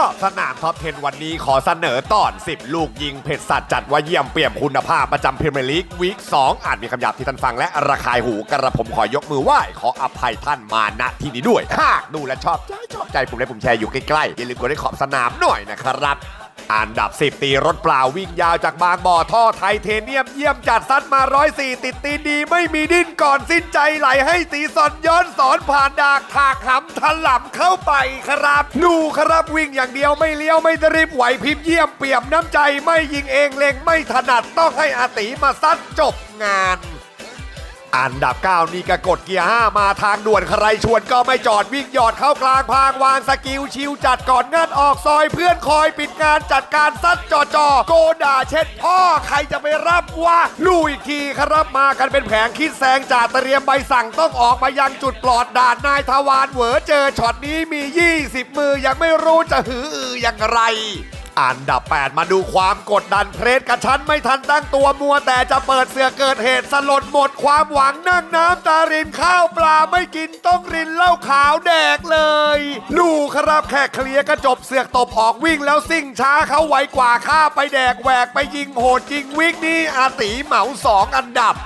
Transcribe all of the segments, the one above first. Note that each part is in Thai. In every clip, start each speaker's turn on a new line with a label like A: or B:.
A: อสนามท็อป 10 วันนี้ขอเสนอตอน 10 ลูกยิงเผ็ดสัตว์จัดว่าเยี่ยมเปี่ยมคุณภาพประจำพรีเมียร์ลีกวีค2อาจมีคำหยาบที่ท่านฟังและระคายหูกระผมขอยกมือไหว้ขออภัยท่านมาณที่นี้ด้วย หากดูและชอบใจชอบใจผมและผมแชร์อยู่ใกล้ๆอย่าลืมกดไลค์ขอบสนามหน่อยนะครับ อันดับ 10 ตีรถเปล่าวิ่งยาวจากบางบ่อท่อไทเทเนียมเยี่ยมจัดซัดมา 104 ติดตีนดีไม่มีดิ้นก่อนสิ้นใจไหลให้ตีสอนย้อนสอนผ่านดากถากหำถลำเข้าไปครับ ดูครับวิ่งอย่างเดียวไม่เลี้ยวไม่ดริบไหวพริบเยี่ยมเปี่ยมน้ำใจไม่ยิงเองเล็งไม่ถนัดต้องให้อาติมาซัดจบงาน อันดับ 9 นี่ก็กดเกียร์ 5 มาทางด่วนใครชวนก็ไม่จอดวิ่งหยอดเข้ากลางพางวางสกิลชิวจัดก่อนงัดออกซอยเพื่อนคอยปิดงานจัดการซัดจอจอโกด่าเช็ดพ่อใครจะไปรับวะลูอีกทีครับมากันเป็นแผงคิดแซงจ่าเตรียมใบสั่งต้องออกมายังจุดปลอดด่านนายทวารเหวอเจอช็อตนี้มี 20 มือยังไม่รู้จะหืออืออย่างไร อันดับ 8 มาดูความกดดันเพรสกระชั้นไม่ทันตั้งตัวมัว แต่จะเปิดเสือเกิดเหตุสลดหมดความหวังนั่งน้ำตารินข้าวปลาไม่กินต้องรินเหล้าขาวแดกเลย ดูครับแค่เคลียร์ก็จบเสือกตบออกวิ่งแล้วซิ่งช้าเขาไวกว่าข้าไปแดกแหวกไปยิงโหดจริงวิกนี้อาตีเหมาสองอันดับ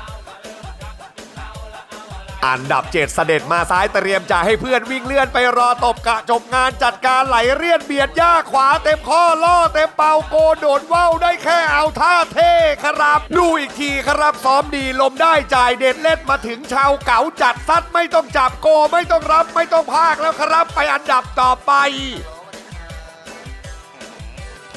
A: อันดับ7เสด็จมาซ้ายเตรียมจะให้เพื่อนวิ่งเลื่อนไปรอตบกะจบงานจัดการไหลเรียนเบียดย่าขวาเต็มข้อล่อเต็มเป่าโกโดดว่าวได้แค่เอาท่าเท่ครับ ดูอีกทีครับซ้อมดีลมได้จ่ายเด็ดเล่นมาถึงชาวเก๋าจัดซัดไม่ต้องจับโกไม่ต้องรับไม่ต้องพากแล้วครับ ไปอันดับต่อไป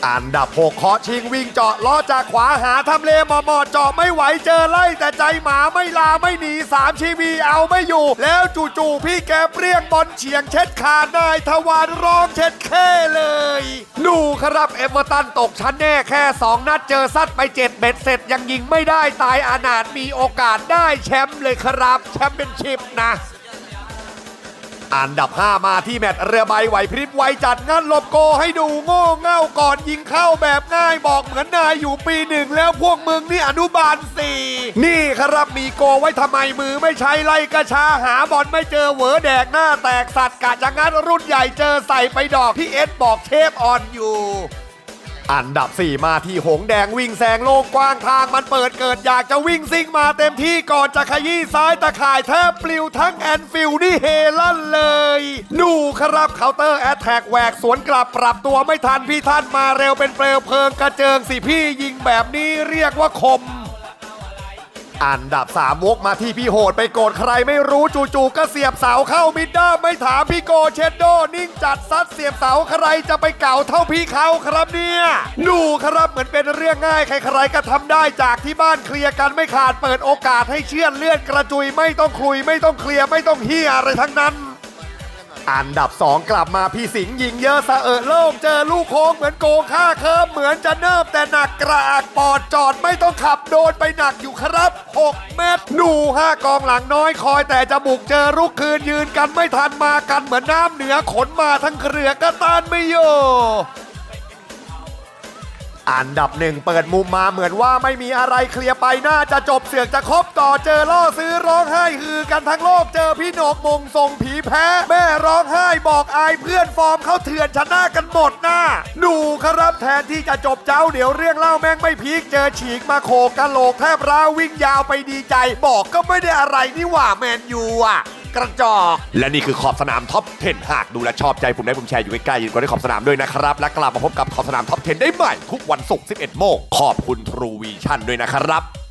A: อันดับ6เคาะชิงวิ่งเจาะล้อจากขวาหาทำเลมอมอเจาะไม่ไหวเจอไล่แต่ใจหมาไม่ลาไม่หนีสามชีวีเอาไม่อยู่ แล้วจู่ๆพี่แกเปรี้ยงบอลเฉียงเช็ดขานายทวารร้องเช็ดแค่เลย ดูครับเอเวอร์ตันตกชั้นแน่แค่ 2 นัดเจอซัดไป 7 เบ็ดเสร็จยังยิงไม่ได้ตายอนาถมีโอกาสได้แชมป์เลยครับ แชมป์เป็นชิปนะ อันดับ 5 มาที่แมตช์เรือใบไหวพริบไวจัดงั้นหลบโกให้ดูโง่เง่าก่อนยิงเข้าแบบง่ายบอกเหมือนนายอยู่ปีหนึ่งแล้วพวกมึงนี่อนุบาลสี่นี่ครับมีโกไว้ทำไมมือไม่ใช้ไล่กระชาหาบอลไม่เจอเหวอแดกหน้าแตกสัตว์กะจะงั้นรุ่นใหญ่เจอใส่ไปดอกพี่เอสบอกเชฟออนอยู่ อันดับ 4 มาที่หงแดงวิ่งแซงโล่งกว้างทางมันเปิดเกิดอยากจะวิ่งซิ่งมาเต็มที่ก่อนจะขยี้ซ้ายตะข่ายแทบปลิวทั้งแอนฟิลนี่เฮลั่นเลย ดูครับเคาน์เตอร์แอตแทกแหวกสวนกลับปรับตัวไม่ทันพี่ท่านมาเร็วเป็นเปลวเพลิงกระเจิงสิพี่ยิงแบบนี้เรียกว่าคม อันดับ 3 วกมาที่พี่โหดไปโกรธใครไม่รู้จู่ๆก็เสียบเสาเข้ามิดเด้ามไม่ถามพี่โกเชดโด นิ่งจัดซัดเสียบเสาใครจะไปเก่าเท่าพี่เขาครับเนี่ย ดูครับเหมือนเป็นเรื่องง่ายใครๆก็ทำได้จากที่บ้านเคลียร์กันไม่ขาดเปิดโอกาสให้เชื่อนเลื่อนกระจุยไม่ต้องคุยไม่ต้องเคลียร์ไม่ต้องเฮียอะไรทั้งนั้น อันดับ 2 กลับมาพี่สิงห์ยิงเยอะสะเออโล่งเจอลูกโค้งเหมือนโกงค่าเคิร์มเหมือนจะเนิบแต่หนักกระอักปอดจอดไม่ต้องขับโดนไปหนักอยู่ครับ 6 เมตรดูห้ากองหลังน้อยคอยแต่จะบุกเจอลูกคืนยืนกันไม่ทันมากันเหมือนน้ำเหนือขนมาทั้งเครือก็ต้านไม่โย อันดับหนึ่งเปิดมุมมาเหมือนว่าไม่มีอะไรเคลียร์ไปน่าจะจบเสือกจะครบต่อเจอล่อซื้อร้องไห้ฮือกันทั้งโลกเจอพี่หนกมงส่งผีแพ้ แม่ร้องไห้บอกอายเพื่อนฟอร์มเขาเถื่อนชนะกันหมดหน้า ดูครับแทนที่จะจบเจ้าเดี๋ยวเรื่องเล่าแม่งไม่พีคเจอฉีกมาโขกกะโหลกแทบร้าววิ่งยาวไปดีใจ บอกก็ไม่ได้อะไรนี่หว่าแมนยูอะ กระจอก และนี่คือขอบสนามท็อป 10 หากดูและชอบใจผมได้ผมแชร์อยู่ใกล้ๆยินก็ได้ขอบสนามด้วยนะครับ และกลับมาพบกับขอบสนามท็อป 10 ได้ใหม่ทุกวันศุกร์ 11 โมงขอบคุณ True Vision ด้วยนะครับ